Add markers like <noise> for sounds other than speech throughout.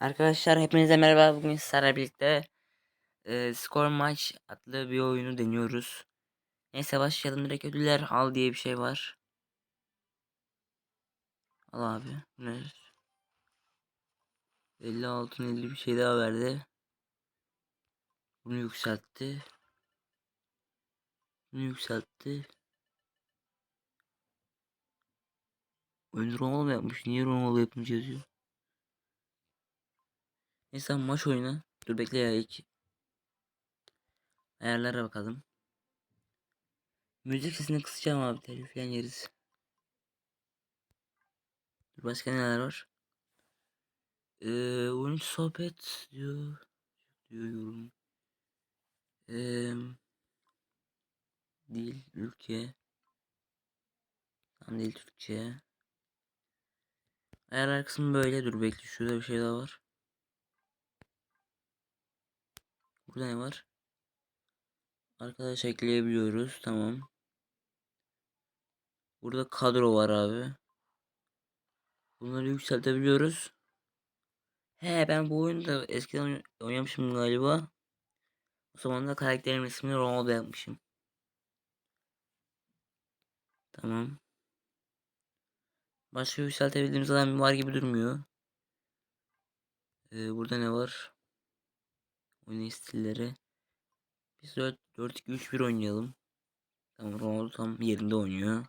Arkadaşlar hepinize merhaba. Bugün sizlerle birlikte e, Score Match adlı bir oyunu deniyoruz. Neyse başlayalım. Direkt ödüller al diye bir şey var. Al abi. Ne? 50 altın 50 bir şey daha verdi. Bunu yükseltti. Bunu yükseltti. Oyun Ronaldo yapmış. Niye Ronaldo yapmış yazıyor. Neyse maç oyunu. Dur bekle ya ilk. Ayarlara bakalım. Müzik sesini kısacağım abi. Telif falan yeriz. Dur başka neler var? Ee, oyuncu sohbet diyor. Diyorum. Ee, dil, ülke. Tam dil Türkçe. Ayarlar kısmı böyle. Dur bekle. Şurada bir şey daha var. Burada ne var? Arkadaş ekleyebiliyoruz. Tamam. Burada kadro var abi. Bunları yükseltebiliyoruz. He ben bu oyunu da eskiden oynamışım galiba. O zaman da karakterimin ismini Ronaldo yapmışım. Tamam. Başka yükseltebildiğimiz adam var gibi durmuyor. Ee, burada ne var? Oyun stilleri. Biz 4 4 2 3 1 oynayalım. Tamam Ronaldo tam yerinde oynuyor.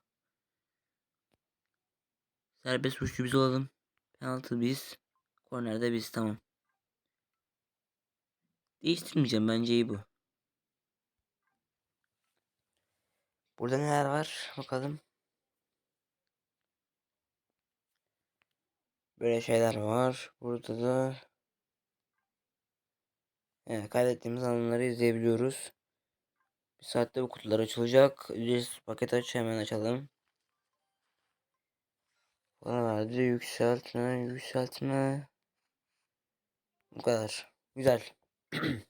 Serbest vuruşu biz olalım. Penaltı biz. Kornerde biz tamam. Değiştirmeyeceğim bence iyi bu. Burada neler var bakalım. Böyle şeyler var. Burada da evet, kaydettiğimiz anları izleyebiliyoruz. Bir saatte bu kutular açılacak. Ücretsiz paket aç hemen açalım. Buralarda yükseltme, yükseltme. Bu kadar. Güzel. <clears throat>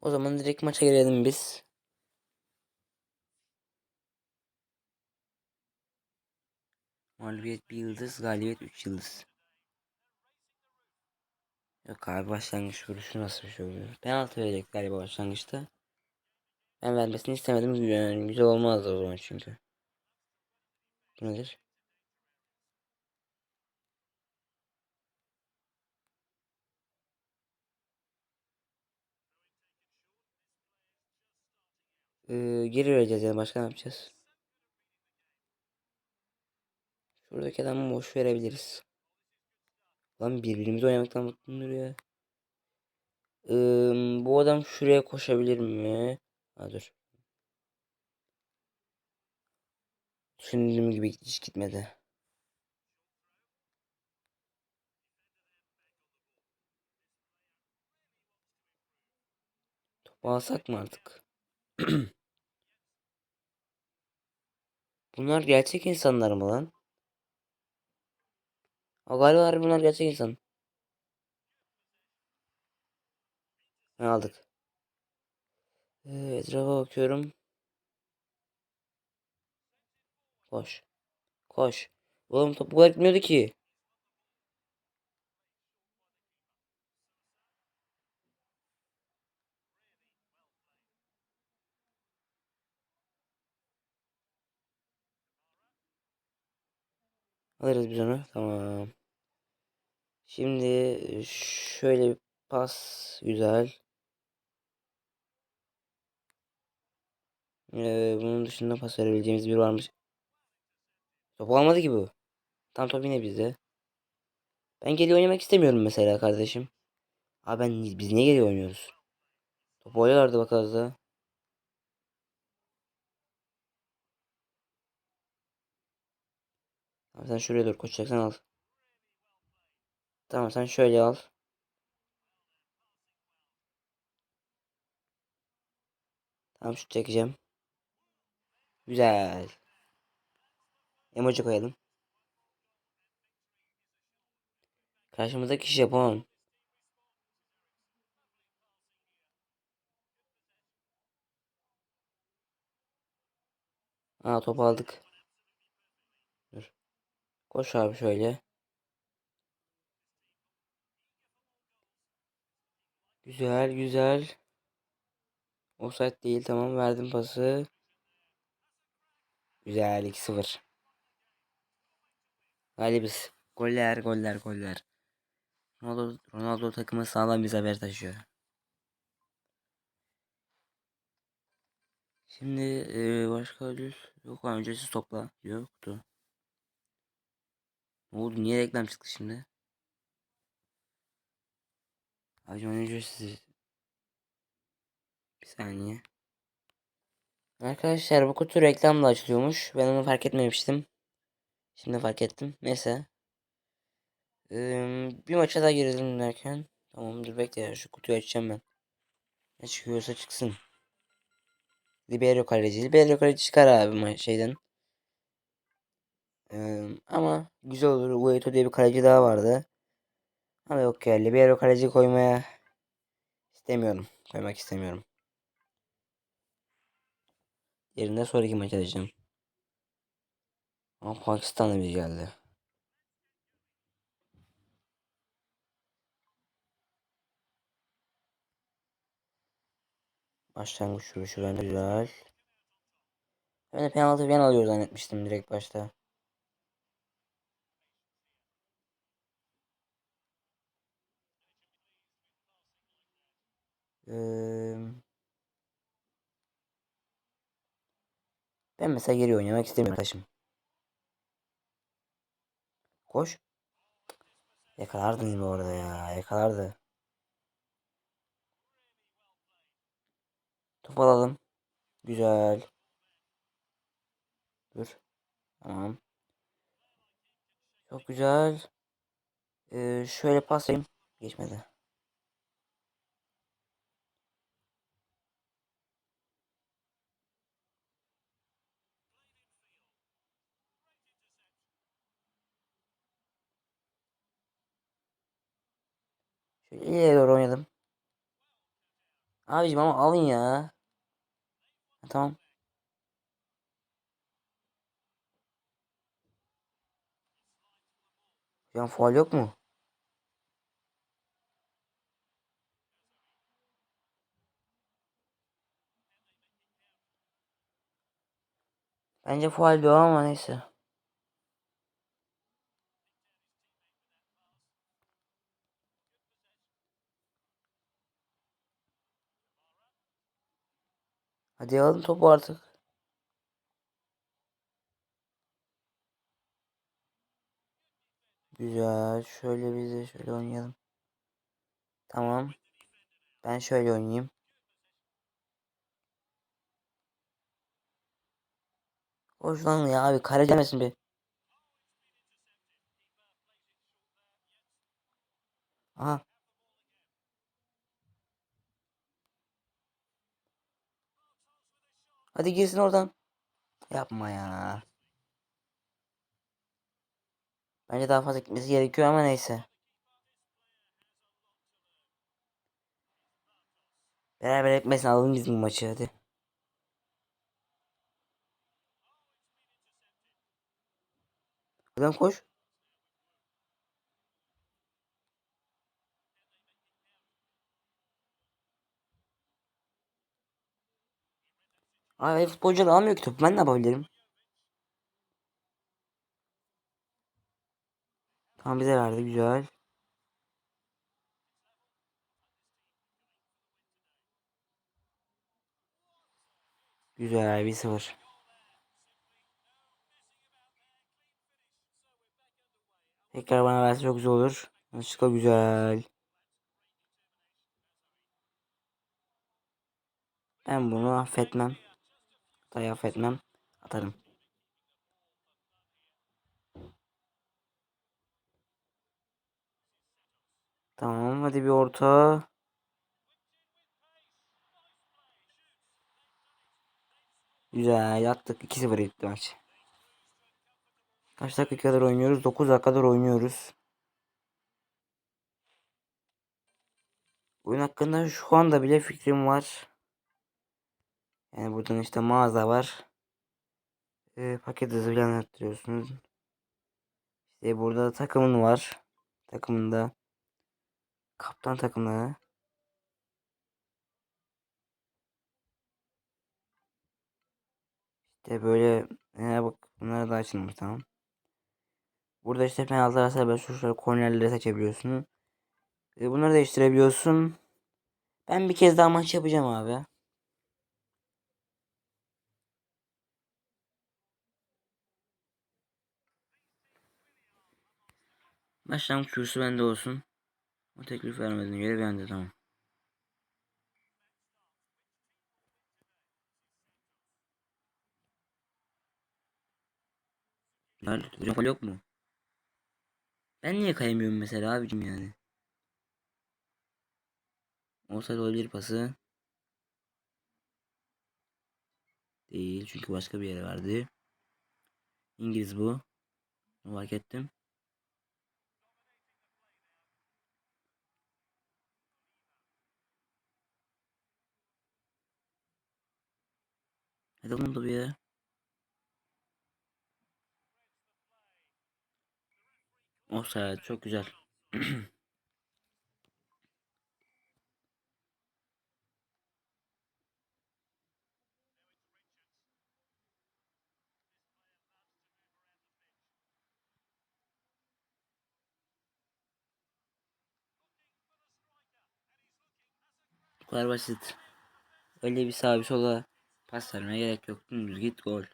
o zaman direkt maça girelim biz. Mağlubiyet bir yıldız, galibiyet 3 yıldız. Yok abi başlangıç vuruşu nasıl bir şey oluyor? Penaltı verecek galiba başlangıçta. Ben vermesini istemedim. Yani güzel olmazdı o zaman çünkü. Bu nedir? Ee, geri vereceğiz yani başka ne yapacağız? Şuradaki adamı boş verebiliriz. Lan birbirimizi oynamaktan mutluyumdur ya. Ee, bu adam şuraya koşabilir mi? Ha dur. Düşündüğüm gibi hiç gitmedi. Topu alsak mı artık? <clears throat> Bunlar gerçek insanlar mı lan? O galiba bunlar gerçek insan. Ne aldık? Ee, etrafa bakıyorum. Koş. Koş. Oğlum top bu kadar gitmiyordu ki. Alırız biz onu. Tamam. Şimdi şöyle bir pas. Güzel. Ee, bunun dışında pas verebileceğimiz bir varmış. Top almadı ki bu. Tam top yine bizde. Ben geri oynamak istemiyorum mesela kardeşim. Abi ben biz niye geri oynuyoruz? Top oynuyorlardı bak az da. Abi sen şuraya dur koşacaksan al. Tamam sen şöyle al. Tamam şut çekeceğim. Güzel. Emoji koyalım. Karşımızdaki Japon. Aa top aldık. Dur. Koş abi şöyle. Güzel güzel. Offside değil tamam verdim pası. Güzel 2-0. Galibiz. Goller goller goller. Ronaldo, Ronaldo takımı sağlam bir zafer taşıyor. Şimdi e, başka ödül yok lan öncesiz topla yoktu. Ne oldu niye reklam çıktı şimdi? Hacı ücretsiz. Bir saniye. Arkadaşlar bu kutu reklamla açılıyormuş. Ben onu fark etmemiştim. Şimdi fark ettim. Neyse. Ee, bir maça daha girelim derken. Tamamdır bekle ya şu kutuyu açacağım ben. Ne çıkıyorsa çıksın. Libero kaleci. Libero kaleci çıkar abi şeyden. Ee, ama güzel olur. Ueto diye bir kaleci daha vardı. Ama yok ya. Libero kaleci koymaya istemiyorum. Koymak istemiyorum. Yerinde sonraki maç açacağım. Ama Pakistan'da bir geldi. Başlangıç vuruşu bence güzel. Ben de penaltı falan alıyor zannetmiştim direkt başta. Ee, ben mesela geri oynamak istemiyorum taşım. Koş. Yakalardın gibi orada ya. Yakalardı. Top alalım. Güzel. Dur. Tamam. Çok güzel. Ee, şöyle pasayım. Geçmedi. Şöyle ileriye doğru oynadım. Abicim ama alın ya. Ha, Tamam. An faul yok mu? Bence faul diyor ama neyse. Hadi alın topu artık. Güzel. Şöyle biz de şöyle oynayalım. Tamam. Ben şöyle oynayayım. Hoş lan ya abi kare demesin bir. Aha. Hadi girsin oradan. Yapma ya. Bence daha fazla gitmesi gerekiyor ama neyse. Beraber etmesin alalım biz bu maçı hadi. Buradan koş. Ay futbolcular almıyor ki topu. Ben ne yapabilirim? Tamam bize verdi güzel. Güzel 1-0. Tekrar bana verse çok güzel olur. Yanlışlıkla güzel. Ben bunu affetmem. Hatayı affetmem. Atarım. Tamam hadi bir orta. Güzel yaptık. 2-0 gitti maç. Kaç dakika kadar oynuyoruz? 9 dakika kadar oynuyoruz. Oyun hakkında şu anda bile fikrim var. Yani buradan işte mağaza var. Ee, paket hızı falan arttırıyorsunuz. İşte burada takımın var. Takımında kaptan takımları. İşte böyle e, bak bunlar da açılmış tamam. Burada işte penaltılar serbest vuruşlar kornerleri seçebiliyorsun. E, bunları değiştirebiliyorsun. Ben bir kez daha maç yapacağım abi. Başlangıç kürsü bende olsun. O teklif vermediğine göre bende tamam. Güzel. Hocam yok mu? Ben niye kayamıyorum mesela abicim yani? Olsaydı olabilir pası. Değil çünkü başka bir yere verdi. İngiliz bu. Fark ettim. Onu da bir yere. Offside çok güzel. <clears throat> Bu kadar basit. Öyle bir sağa bir sola pas vermeye gerek yok. Dümdüz git gol.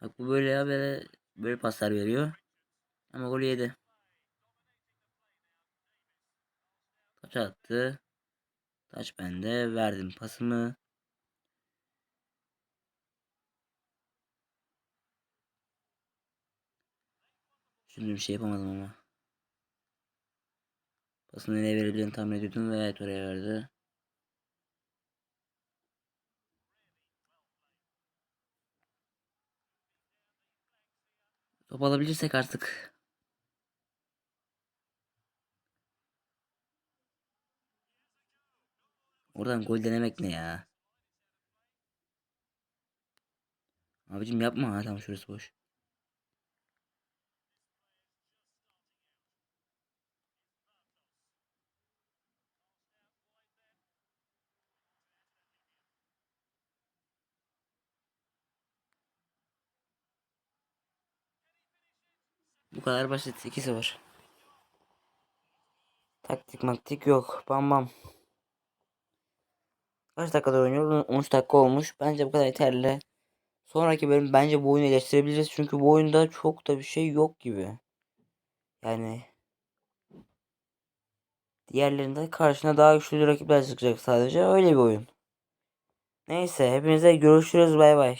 Bak bu böyle ya böyle böyle paslar veriyor. Ama golü yedi. Taç attı. Taç bende. Verdim pasımı. Şimdi bir şey yapamadım ama. Pasını nereye verebileceğini tahmin ediyordum ve evet oraya verdi. Top alabilirsek artık. Oradan gol denemek ne ya? Abicim yapma ha tamam şurası boş. Bu kadar basit 2-0. Taktik maktik yok. Bam bam. Kaç dakikada oynuyoruz? 13 dakika olmuş. Bence bu kadar yeterli. Sonraki bölüm bence bu oyunu eleştirebiliriz. Çünkü bu oyunda çok da bir şey yok gibi. Yani diğerlerinde karşına daha güçlü rakipler çıkacak sadece. Öyle bir oyun. Neyse hepinize görüşürüz bay bay.